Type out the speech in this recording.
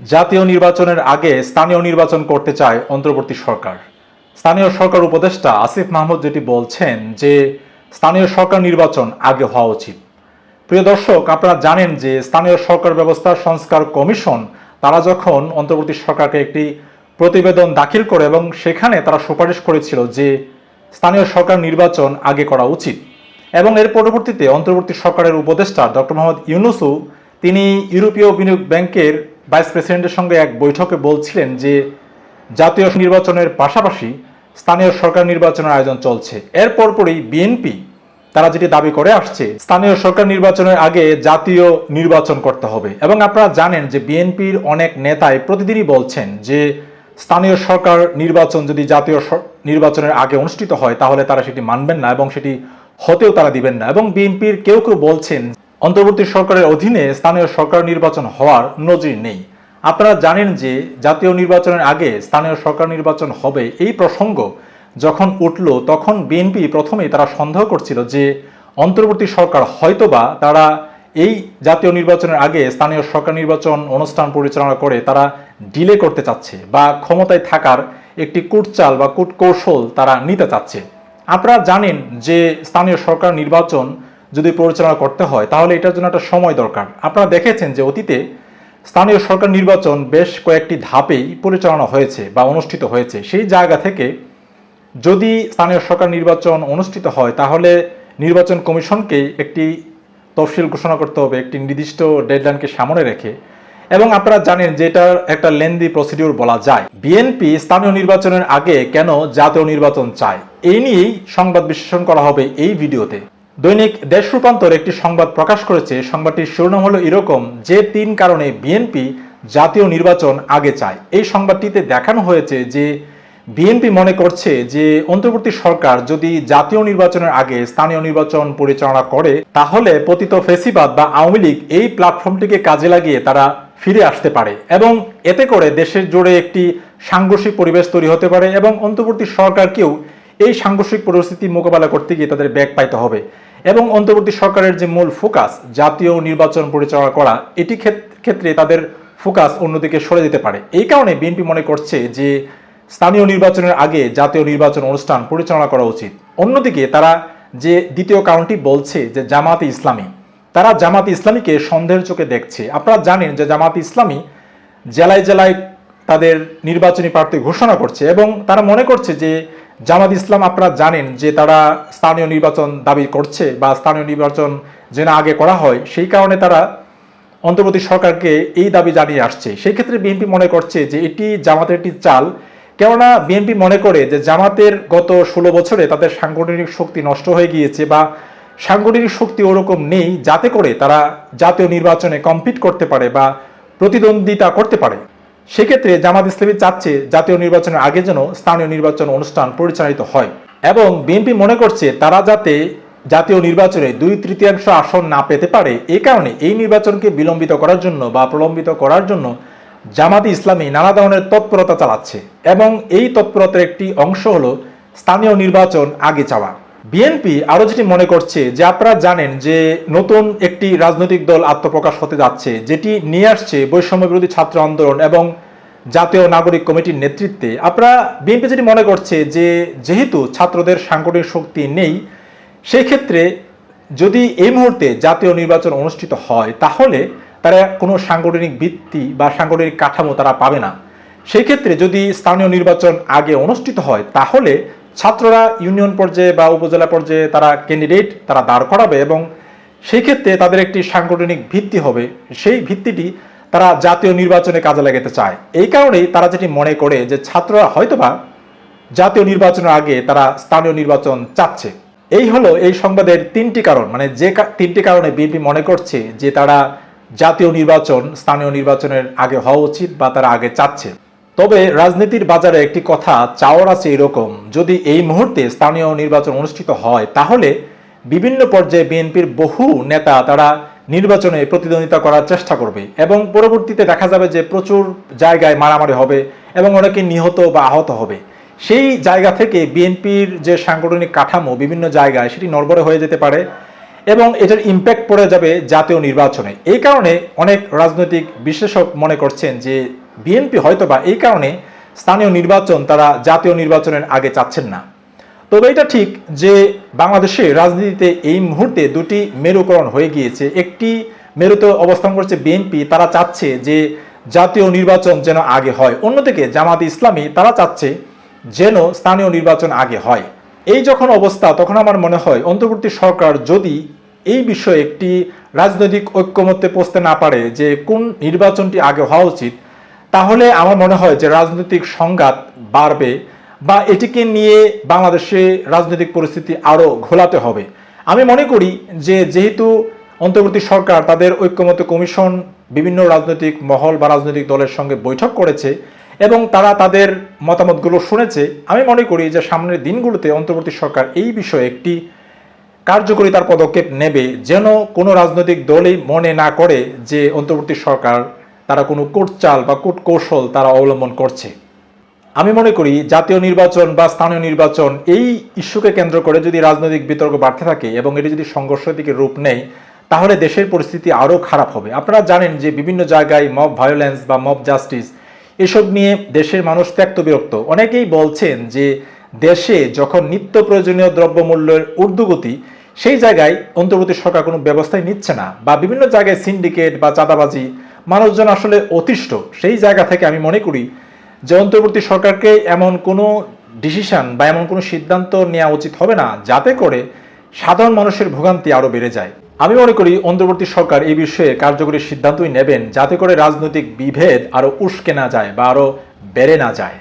জাতীয় নির্বাচনের আগে স্থানীয় নির্বাচন করতে চায় অন্তর্বর্তী সরকার। স্থানীয় সরকার উপদেষ্টা আসিফ মাহমুদ যেটি বলছেন যে, স্থানীয় সরকার নির্বাচন আগে হওয়া উচিত। প্রিয় দর্শক, আপনারা জানেন যে, স্থানীয় সরকার ব্যবস্থা সংস্কার কমিশন, তারা যখন অন্তর্বর্তী সরকারকে একটি প্রতিবেদন দাখিল করে এবং সেখানে তারা সুপারিশ করেছিল যে, স্থানীয় সরকার নির্বাচন আগে করা উচিত। এবং এর পরবর্তীতে অন্তর্বর্তী সরকারের উপদেষ্টা ডক্টর মোহাম্মদ ইউনুসু তিনি ইউরোপীয় বিনিয়োগ ব্যাংকের ভাইস প্রেসিডেন্টের সঙ্গে এক বৈঠকে বলছিলেন যে জাতীয় নির্বাচনের পাশাপাশি স্থানীয় সরকার নির্বাচনের আয়োজন চলছে। এর পরপরই বিএনপি তারা যেটি দাবি করে আসছে, স্থানীয় সরকার নির্বাচনের আগে জাতীয় নির্বাচন করতে হবে। এবং আপনারা জানেন যে বিএনপির অনেক নেতাই প্রতিদিনই বলছেন যে স্থানীয় সরকার নির্বাচন যদি জাতীয় নির্বাচনের আগে অনুষ্ঠিত হয়, তাহলে তারা সেটি মানবেন না এবং সেটি হতেও তারা দিবেন না। এবং বিএনপির কেউ কেউ বলছেন অন্তর্বর্তী সরকারের অধীনে স্থানীয় সরকার নির্বাচন হওয়ার নজির নেই। আপনারা জানেন যে জাতীয় নির্বাচনের আগে স্থানীয় সরকার নির্বাচন হবে এই প্রসঙ্গ যখন উঠল, তখন বিএনপি প্রথমে তারা সন্দেহ করছিল যে অন্তর্বর্তী সরকার হয়তোবা তারা এই জাতীয় নির্বাচনের আগে স্থানীয় সরকার নির্বাচন অনুষ্ঠান পরিচালনা করে তারা ডিলে করতে চাচ্ছে বা ক্ষমতায় থাকার একটি কূটচাল বা কূটকৌশল তারা নিতে চাচ্ছে। আপনারা জানেন যে স্থানীয় সরকার নির্বাচন যদি পরিচালনা করতে হয়, তাহলে এটার জন্য একটা সময় দরকার। আপনারা দেখেছেন যে অতীতে স্থানীয় সরকার নির্বাচন বেশ কয়েকটি ধাপেই পরিচালনা হয়েছে বা অনুষ্ঠিত হয়েছে। সেই জায়গা থেকে যদি স্থানীয় সরকার নির্বাচন অনুষ্ঠিত হয়, তাহলে নির্বাচন কমিশনকে একটি তফসিল ঘোষণা করতে হবে, একটি নির্দিষ্ট ডেডলাইনকে সামনে রেখে। এবং আপনারা জানেন যে এটার একটা লেন্দি প্রসিডিউর বলা যায়। বিএনপি স্থানীয় নির্বাচনের আগে কেন জাতীয় নির্বাচন চায়? এই নিয়েই সংবাদ বিশ্লেষণ করা হবে এই ভিডিওতে। দৈনিক দেশ রূপান্তর একটি সংবাদ প্রকাশ করেছে। সংবাদটির শিরোনাম হলো এরকম, যে তিন কারণে বিএনপি জাতীয় নির্বাচন আগে চায়। এই সংবাদটিতে দেখানো হয়েছে যে বিএনপি মনে করছে যে অন্তর্বর্তী সরকার যদি জাতীয় নির্বাচনের আগে স্থানীয় নির্বাচন পরিচালনা করে, তাহলে পতিত ফেসিবাদ বা আওয়ামী লীগ এই প্ল্যাটফর্মটিকে কাজে লাগিয়ে তারা ফিরে আসতে পারে এবং এতে করে দেশের জুড়ে একটি সাংঘর্ষিক পরিবেশ তৈরি হতে পারে এবং অন্তর্বর্তী সরকারকেও এই সাংঘর্ষিক পরিস্থিতি মোকাবেলা করতে গিয়ে তাদের ব্যাগ পাইতে হবে। এবং অন্তর্বর্তী সরকারের যে মূল ফোকাস, জাতীয় নির্বাচন পরিচালনা করা, এটি ক্ষেত- ক্ষেত্রে তাদের ফোকাস অন্যদিকে সরে যেতে পারে। এই কারণে বিএনপি মনে করছে যে স্থানীয় নির্বাচনের আগে জাতীয় নির্বাচন অনুষ্ঠান পরিচালনা করা উচিত। অন্যদিকে তারা যে দ্বিতীয় কারণটি বলছে যে জামাতে ইসলামী, তারা জামাত ইসলামীকে সন্দেহের চোখে দেখছে। আপনারা জানেন যে জামাত ইসলামী জেলায় জেলায় তাদের নির্বাচনী প্রার্থী ঘোষণা করছে এবং তারা মনে করছে যে জামাত ইসলাম আপনারা জানেন যে তারা স্থানীয় নির্বাচন দাবি করছে বা স্থানীয় নির্বাচন যেন আগে করা হয়, সেই কারণে তারা অন্তর্বর্তী সরকারকে এই দাবি জানিয়ে আসছে। সেই ক্ষেত্রে বিএনপি মনে করছে যে এটি জামাতের একটি চাল। কেননা বিএনপি মনে করে যে জামাতের গত ষোলো বছরে তাদের সাংগঠনিক শক্তি নষ্ট হয়ে গিয়েছে বা সাংগঠনিক শক্তি ওরকম নেই, যাতে করে তারা জাতীয় নির্বাচনে কম্পিট করতে পারে বা প্রতিদ্বন্দ্বিতা করতে পারে। সেক্ষেত্রে জামাত ইসলামী চাচ্ছে জাতীয় নির্বাচনের আগে যেন স্থানীয় নির্বাচন অনুষ্ঠান পরিচালিত হয়। এবং বিএনপি মনে করছে তারা যাতে জাতীয় নির্বাচনে দুই তৃতীয়াংশ আসন না পেতে পারে এই কারণে এই নির্বাচনকে বিলম্বিত করার জন্য বা প্রলম্বিত করার জন্য জামাতি ইসলামী নানা ধরনের তৎপরতা চালাচ্ছে। এবং এই তৎপরতার একটি অংশ হলো স্থানীয় নির্বাচন আগে চাওয়া। বিএনপি আরও যেটি মনে করছে যে আপনারা জানেন যে নতুন একটি রাজনৈতিক দল আত্মপ্রকাশ হতে যাচ্ছে, যেটি নিয়ে আসছে বৈষম্য বিরোধী ছাত্র আন্দোলন এবং জাতীয় নাগরিক কমিটির নেতৃত্বে। আপনারা বিএনপি যেটি মনে করছে যে যেহেতু ছাত্রদের সাংগঠনিক শক্তি নেই সেই ক্ষেত্রে যদি এই মুহূর্তে জাতীয় নির্বাচন অনুষ্ঠিত হয়, তাহলে তারা কোনো সাংগঠনিক ভিত্তি বা সাংগঠনিক কাঠামো তারা পাবে না। সেই ক্ষেত্রে যদি স্থানীয় নির্বাচন আগে অনুষ্ঠিত হয়, তাহলে ছাত্ররা ইউনিয়ন পর্যায়ে বা উপজেলা পর্যায়ে তারা ক্যান্ডিডেট তারা দাঁড় করাবে এবং সেই ক্ষেত্রে তাদের একটি সাংগঠনিক ভিত্তি হবে। সেই ভিত্তিটি তারা জাতীয় নির্বাচনে কাজে লাগাতে চায়। এই কারণেই তারা যেটি মনে করে যে ছাত্ররা হয়তোবা জাতীয় নির্বাচনের আগে তারা স্থানীয় নির্বাচন চাচ্ছে। এই হলো এই সংবাদের তিনটি কারণ। মানে যে তিনটি কারণে বিএনপি মনে করছে যে তারা জাতীয় নির্বাচন, স্থানীয় নির্বাচনের আগে হওয়া উচিত বা তারা আগে চাচ্ছে। তবে রাজনীতির বাজারে একটি কথা, চাওয়ার আছে এরকম। যদি এই মুহূর্তে স্থানীয় নির্বাচন অনুষ্ঠিত হয়, তাহলে বিভিন্ন পর্যায়ে বিএনপির বহু নেতা তারা নির্বাচনে প্রতিদ্বন্দ্বিতা করার চেষ্টা করবে এবং পরবর্তীতে দেখা যাবে যে প্রচুর জায়গায় মারামারি হবে এবং অনেকে নিহত বা আহত হবে। সেই জায়গা থেকে বিএনপির যে সাংগঠনিক কাঠামো বিভিন্ন জায়গায়, সেটি নড়বড়ে হয়ে যেতে পারে এবং এটার ইম্প্যাক্ট পড়ে যাবে জাতীয় নির্বাচনে। এই কারণে অনেক রাজনৈতিক বিশ্লেষক মনে করছেন যে বিএনপি হয়তোবা এই কারণে স্থানীয় নির্বাচন তারা জাতীয় নির্বাচনের আগে চাচ্ছেন না। তবে এটা ঠিক যে বাংলাদেশে রাজনীতিতে এই মুহূর্তে দুটি মেরুকরণ হয়ে গিয়েছে। একটি মেরুতে অবস্থান করছে বিএনপি, তারা চাচ্ছে যে জাতীয় নির্বাচন যেন আগে হয়। অন্যদিকে জামাত ইসলামী, তারা চাচ্ছে যেন স্থানীয় নির্বাচন আগে হয়। এই যখন অবস্থা, তখন আমার মনে হয় অন্তর্বর্তী সরকার যদি এই বিষয়ে একটি রাজনৈতিক ঐক্যমত্যে পৌঁছতে না পারে যে কোন নির্বাচনটি আগে হওয়া উচিত তাহলে আমার মনে হয় যে রাজনৈতিক সংঘাত বাড়বে বা এটিকে নিয়ে বাংলাদেশে রাজনৈতিক পরিস্থিতি আরও ঘোলাতে হবে। আমি মনে করি যে যেহেতু অন্তর্বর্তী সরকার তাদের ঐক্যমত্য কমিশন বিভিন্ন রাজনৈতিক মহল বা রাজনৈতিক দলের সঙ্গে বৈঠক করেছে এবং তারা তাদের মতামতগুলো শুনেছে, আমি মনে করি যে সামনের দিনগুলোতে অন্তর্বর্তী সরকার এই বিষয়ে একটি কার্যকরী তার পদক্ষেপ নেবে যেন কোনো রাজনৈতিক দলই মনে না করে যে অন্তর্বর্তী সরকার তারা কোনো কূটচাল বা কূট কৌশল তারা অবলম্বন করছে। আমি মনে করি জাতীয় নির্বাচন বা স্থানীয় নির্বাচন এই ইস্যুকে কেন্দ্র করে যদি রাজনৈতিক বিতর্ক বাড়তে থাকে এবং এটি যদি সংঘর্ষের দিকে রূপ নেয়, তাহলে দেশের পরিস্থিতি আরও খারাপ হবে। আপনারা জানেন যে বিভিন্ন জায়গায় মব ভায়োলেন্স বা মব জাস্টিস এসব নিয়ে দেশের মানুষ ত্যক্ত বিরক্ত অনেকেই বলছেন যে দেশে যখন নিত্য প্রয়োজনীয় দ্রব্যমূল্যের ঊর্ধ্বগতি সেই জায়গায় অন্তর্বর্তী সরকার কোনো ব্যবস্থাই নিচ্ছে না বা বিভিন্ন জায়গায় সিন্ডিকেট বা চাঁদাবাজি, মানুষজন আসলে অতিষ্ঠ। সেই জায়গা থেকে আমি মনে করি যে অন্তর্বর্তী সরকারকে এমন কোনো ডিসিশন বা এমন কোনো সিদ্ধান্ত নেওয়া উচিত হবে না, যাতে করে সাধারণ মানুষের ভোগান্তি আরও বেড়ে যায়। আমি মনে করি অন্তর্বর্তী সরকার এই বিষয়ে কার্যকরী সিদ্ধান্তই নেবেন, যাতে করে রাজনৈতিক বিভেদ আরও উস্কে না যায় বা আরও বেড়ে না যায়।